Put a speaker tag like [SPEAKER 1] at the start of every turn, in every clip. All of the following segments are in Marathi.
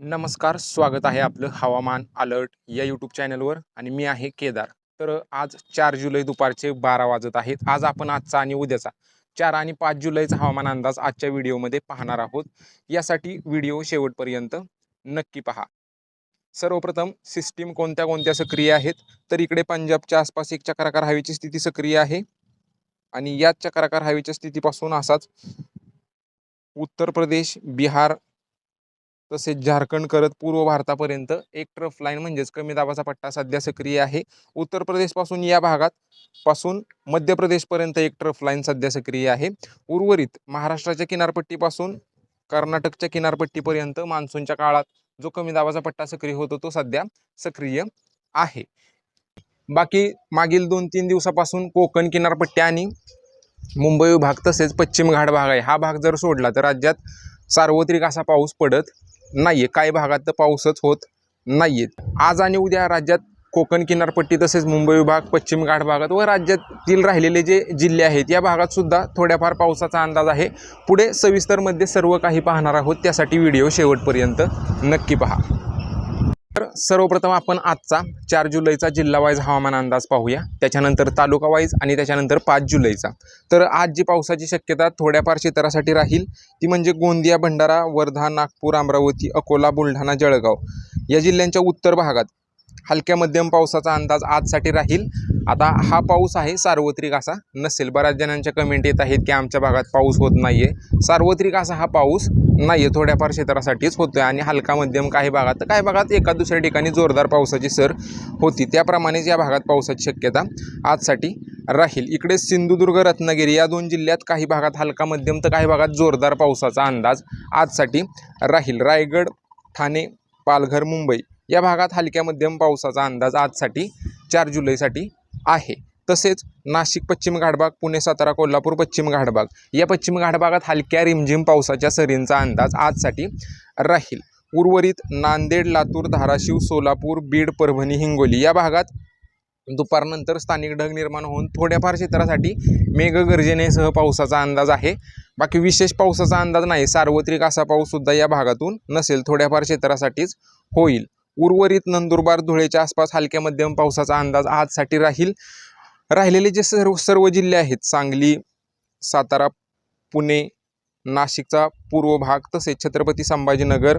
[SPEAKER 1] नमस्कार स्वागत आहे आपलं हवामान अलर्ट या यूट्यूब चॅनलवर आणि मी आहे केदार. तर आज चार जुलै दुपारचे बारा वाजत आहेत. आज आपण आजचा आणि उद्याचा चार आणि पाच जुलैचा हवामान अंदाज आजच्या व्हिडिओमध्ये पाहणार आहोत. यासाठी व्हिडिओ शेवटपर्यंत नक्की पहा. सर्वप्रथम सिस्टीम कोणत्या कोणत्या सक्रिय आहेत? तर इकडे पंजाबच्या आसपास एक चक्राकार हवेची स्थिती सक्रिय आहे. आणि याच चक्राकार हवेच्या स्थितीपासून असाच उत्तर प्रदेश बिहार तसेच झारखंड करत पूर्व भारतापर्यंत एक ट्रफ लाईन म्हणजेच कमी दाबाचा पट्टा सध्या सक्रिय आहे. उत्तर प्रदेशपासून या भागात पासून मध्य प्रदेशपर्यंत एक ट्रफ लाईन सध्या सक्रिय आहे. उर्वरित महाराष्ट्राच्या किनारपट्टीपासून कर्नाटकच्या किनारपट्टीपर्यंत मान्सूनच्या काळात जो कमी दाबाचा पट्टा सक्रिय होतो तो सध्या सक्रिय आहे. बाकी मागील दोन तीन दिवसापासून कोकण किनारपट्टी आणि मुंबई विभाग तसेच पश्चिम घाट भाग आहे. हा भाग जर सोडला तर राज्यात सार्वत्रिक असा पाऊस पडत नाही आहे काही भागात तर पाऊसच होत नाही आहेत आज आणि उद्या राज्यात कोकण किनारपट्टी तसेच मुंबई विभाग पश्चिम घाट भागात व राज्यातील राहिलेले जे जिल्हे आहेत या भागात सुद्धा थोड्याफार पावसाचा अंदाज आहे. पुढे सविस्तरमध्ये सर्व काही पाहणार आहोत. त्यासाठी व्हिडिओ शेवटपर्यंत नक्की पहा. तर सर्वप्रथम आपण आजचा चार जुलैचा जिल्हावाईज हवामान अंदाज पाहूया. त्याच्यानंतर तालुका वाईज आणि त्याच्यानंतर पाच जुलैचा. तर आज जी पावसाची शक्यता थोड्याफार क्षेत्रासाठी राहील ती म्हणजे गोंदिया भंडारा वर्धा नागपूर अमरावती अकोला बुलढाणा जळगाव या जिल्ह्यांच्या उत्तर भागात. हलक्या मध्यम पावसाचा अंदाज आजसाठी राहील. आता हा पाऊस आहे सार्वत्रिक असा. नसेल बऱ्याच जणांच्या कमेंट येत आहेत की आमच्या भागात पाऊस होत नाही आहे सार्वत्रिक असा हा पाऊस नाही आहे थोड्याफार क्षेत्रासाठीच होतो आहे आणि हलका मध्यम काही भागात. तर काही भागात एका दुसऱ्या ठिकाणी जोरदार पावसाची सर होती. त्याप्रमाणेच या भागात पावसाची शक्यता आजसाठी राहील. इकडे सिंधुदुर्ग रत्नागिरी या दोन जिल्ह्यात काही भागात हलका मध्यम तर काही भागात जोरदार पावसाचा अंदाज आजसाठी राहील. रायगड ठाणे पालघर मुंबई. या भागात हलक्या मध्यम पावसाचा अंदाज आजसाठी चार जुलैसाठी आहे. तसेच नाशिक पश्चिम घाटभाग पुणे सातारा कोल्हापूर पश्चिम घाटभाग या पश्चिम घाटभागात हलक्या रिमझिम पावसाच्या सरींचा अंदाज आजसाठी राहील. उर्वरित नांदेड लातूर धाराशिव सोलापूर बीड परभणी हिंगोली या भागात दुपारनंतर स्थानिक ढग निर्माण होऊन थोड्याफार क्षेत्रासाठी मेघगर्जनेसह पावसाचा अंदाज आहे. बाकी विशेष पावसाचा अंदाज नाही सार्वत्रिक असा पाऊससुद्धा या भागातून नसेल थोड्याफार क्षेत्रासाठीच होईल. उर्वरित नंदुरबार धुळेच्या आसपास हलक्या मध्यम पावसाचा अंदाज आजसाठी राहील. राहिलेले जे सर्व सर्व जिल्हे आहेत सांगली सातारा पुणे नाशिकचा पूर्व भाग तसेच छत्रपती संभाजीनगर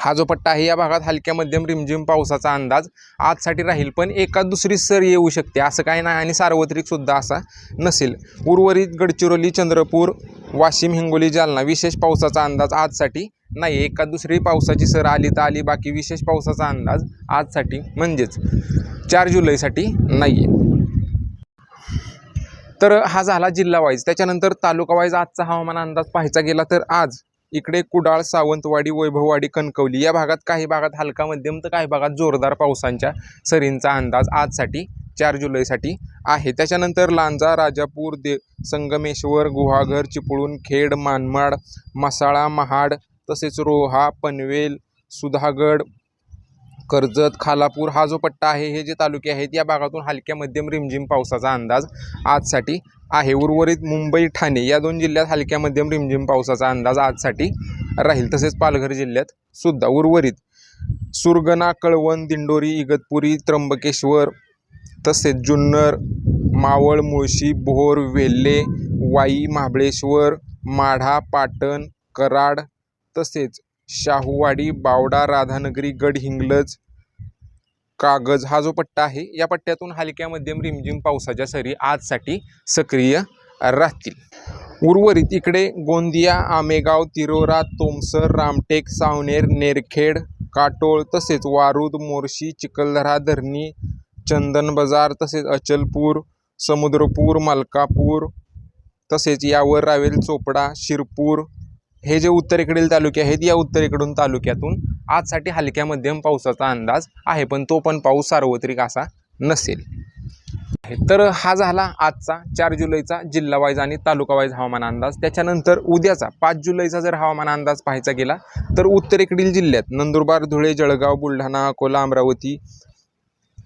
[SPEAKER 1] हा जो पट्टा आहे या भागात हलक्या मध्यम रिमझिम पावसाचा अंदाज आजसाठी राहील. पण एका दुसरी सर येऊ शकते असं काही नाही आणि सार्वत्रिकसुद्धा असा नसेल. उर्वरित गडचिरोली चंद्रपूर वाशिम हिंगोली जालना विशेष पावसाचा अंदाज आजसाठी नाही एका दुसरी पावसाची सर आली तर आली बाकी विशेष पावसाचा अंदाज आजसाठी म्हणजेच चार जुलैसाठी नाही आहे तर हा झाला जिल्हा वाईज. त्याच्यानंतर तालुका वाईज आजचा हवामान अंदाज पाहायचा गेला तर आज इकडे कुडाळ सावंतवाडी वैभववाडी कणकवली या भागात काही भागात हलका मध्यम तर काही भागात जोरदार पावसांच्या सरींचा अंदाज आजसाठी चार जुलैसाठी आहे. त्याच्यानंतर लांजा राजापूर दे संगमेश्वर गुहागर चिपळूण खेड मानमाड मसाळा महाड तसेच रोहा पनवेल सुधागड कर्जत खालापूर हा जो पट्टा आहे हे जे तालुके आहेत या भागातून हलक्या मध्यम रिमझिम पावसाचा अंदाज आजसाठी आहे. उर्वरित मुंबई ठाणे या दोन जिल्ह्यात हलक्या मध्यम रिमझिम पावसाचा अंदाज आजसाठी राहील. तसेच पालघर जिल्ह्यात सुद्धा उर्वरित सुरगणा कळवण दिंडोरी इगतपुरी त्र्यंबकेश्वर तसेच जुन्नर मावळ मुळशी भोर वेल्हे वाई महाबळेश्वर माढा पाटण कराड तसेच शाहूवाडी बावडा राधानगरी गडहिंग्लज कागज हा जो पट्टा आहे या पट्ट्यातून हलक्या मध्यम रिमझिम पावसाच्या सरी आजसाठी सक्रिय राहतील. उर्वरित इकडे गोंदिया आमेगाव तिरोरा तोमसर रामटेक सावनेर नेरखेड काटोळ तसेच वारूद मोर्शी चिखलदरा धरणी चंदन बाजार तसेच अचलपूर समुद्रपूर मलकापूर तसेच यावर रावेल चोपडा शिरपूर हे जे उत्तरेकडील तालुके आहेत या उत्तरेकडून तालुक्यातून आजसाठी हलक्या मध्यम पावसाचा अंदाज आहे पण तो पण पाऊस सार्वत्रिक असा नसेल. आहे तर हा झाला आजचा चार जुलैचा जिल्हा वाईज आणि तालुका वाईज हवामान अंदाज. त्याच्यानंतर उद्याचा पाच जुलैचा जर हवामान अंदाज पाहायचा गेला तर उत्तरेकडील जिल्ह्यात नंदुरबार धुळे जळगाव बुलढाणा अकोला अमरावती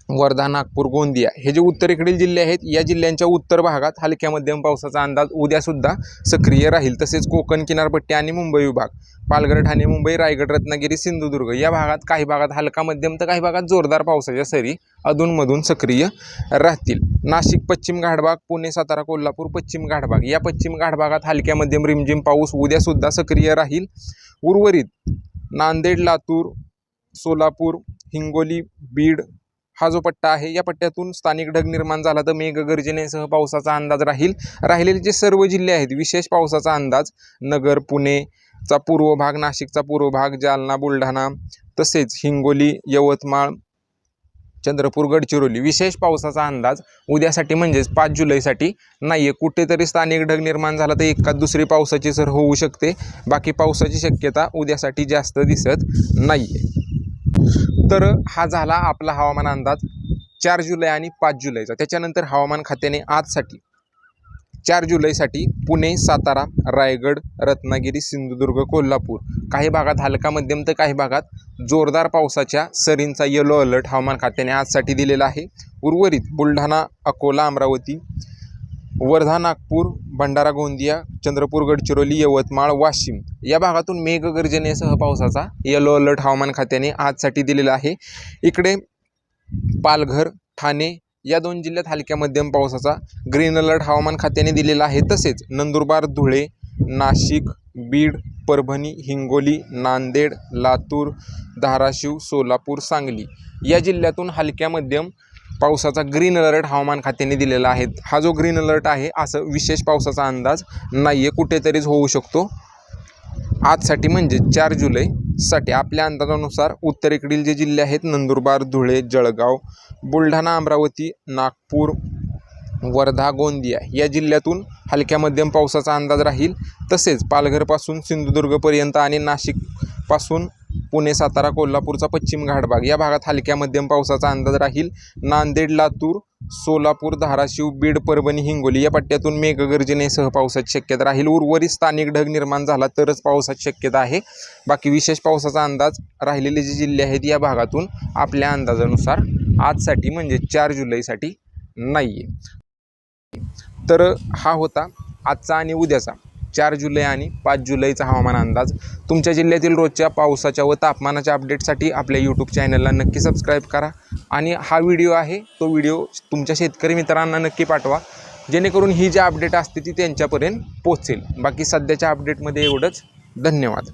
[SPEAKER 1] वर्धा नागपूर गोंदिया हे जे उत्तरेकडील जिल्हे आहेत या जिल्ह्यांच्या उत्तर भागात हलक्या मध्यम पावसाचा अंदाज उद्यासुद्धा सक्रिय राहील. तसेच कोकण किनारपट्टी आणि मुंबई विभाग पालघर ठाणे मुंबई रायगड रत्नागिरी सिंधुदुर्ग या भागात काही भागात हलका मध्यम तर काही भागात जोरदार पावसाच्या सरी अधूनमधून सक्रिय राहतील. नाशिक पश्चिम घाटभाग पुणे सातारा कोल्हापूर पश्चिम घाटभाग या पश्चिम घाटभागात हलक्या मध्यम रिमझिम पाऊस उद्यासुद्धा सक्रिय राहील. उर्वरित नांदेड लातूर सोलापूर हिंगोली बीड हा जो पट्टा आहे या पट्ट्यातून स्थानिक ढग निर्माण झाला तर मेघगर्जनेसह पावसाचा अंदाज राहील. राहिलेले जे सर्व जिल्हे आहेत विशेष पावसाचा अंदाज नगर पुणेचा पूर्व भाग नाशिकचा पूर्व भाग जालना बुलढाणा तसेच हिंगोली यवतमाळ चंद्रपूर गडचिरोली विशेष पावसाचा अंदाज उद्यासाठी म्हणजेच पाच जुलैसाठी नाही आहे कुठेतरी स्थानिक ढग निर्माण झाला तर एकाच दुसरी पावसाची सर होऊ शकते. बाकी पावसाची शक्यता उद्यासाठी जास्त दिसत नाही आहे तर हा झाला आपला हवामान अंदाज. चार जुलै आणि पाच जुलैचा. त्याच्यानंतर हवामान खात्याने आजसाठी चार जुलैसाठी पुणे सातारा रायगड रत्नागिरी सिंधुदुर्ग कोल्हापूर काही भागात हलका मध्यम तर काही भागात जोरदार पावसाच्या सरींचा येलो अलर्ट हवामान खात्याने आजसाठी दिलेला आहे. उर्वरित बुलढाणा अकोला अमरावती वर्धा नागपूर भंडारा गोंदिया चंद्रपूर गडचिरोली यवतमाळ वाशिम या भागातून मेघगर्जनेसह पावसाचा येलो अलर्ट हवामान खात्याने आजसाठी दिलेला आहे. इकडे पालघर ठाणे या दोन जिल्ह्यात हलक्या मध्यम पावसाचा ग्रीन अलर्ट हवामान खात्याने दिलेला आहे. तसेच नंदुरबार धुळे नाशिक बीड परभणी हिंगोली नांदेड लातूर धाराशिव सोलापूर सांगली या जिल्ह्यातून हलक्या मध्यम पावसाचा ग्रीन अलर्ट हवामान खात्याने दिलेला आहे. हा जो ग्रीन अलर्ट आहे असं विशेष पावसाचा अंदाज नाही आहे कुठेतरीच होऊ शकतो. आजसाठी म्हणजे चार जुलैसाठी आपल्या अंदाजानुसार उत्तरेकडील जे जिल्हे आहेत नंदुरबार धुळे जळगाव बुलढाणा अमरावती नागपूर वर्धा गोंदिया या जिल्ह्यातून हलक्या मध्यम पावसाचा अंदाज राहील. तसेच पालघरपासून सिंधुदुर्गपर्यंत आणि नाशिक पासून पुणे सातारा कोल्हापूरचा पश्चिम घाटभाग. या भागात हलक्या मध्यम पावसाचा अंदाज राहील. नांदेड लातूर सोलापूर धाराशिव बीड परभणी हिंगोली या पट्ट्यातून मेघगर्जनेसह पावसाची शक्यता राहील. उर्वरित स्थानिक ढग निर्माण झाला तरच पावसाची शक्यता आहे. बाकी विशेष पावसाचा अंदाज राहिलेले जे जिल्हे आहेत या भागातून आपल्या अंदाजानुसार आजसाठी म्हणजे चार जुलैसाठी नाही आहे तर हा होता आजचा आणि उद्याचा. चार जुलै आणि पाच जुलैचा हवामान अंदाज. तुमच्या जिल्ह्यातील रोजच्या पावसाच्या व तापमानाच्या अपडेटसाठी आपल्या यूट्यूब चॅनलला नक्की सबस्क्राईब करा. आणि हा व्हिडिओ आहे तो व्हिडिओ तुमच्या शेतकरी मित्रांना नक्की पाठवा. जेणेकरून ही जी अपडेट असते ती त्यांच्यापर्यंत पोचेल बाकी सध्याच्या अपडेटमध्ये एवढंच. धन्यवाद.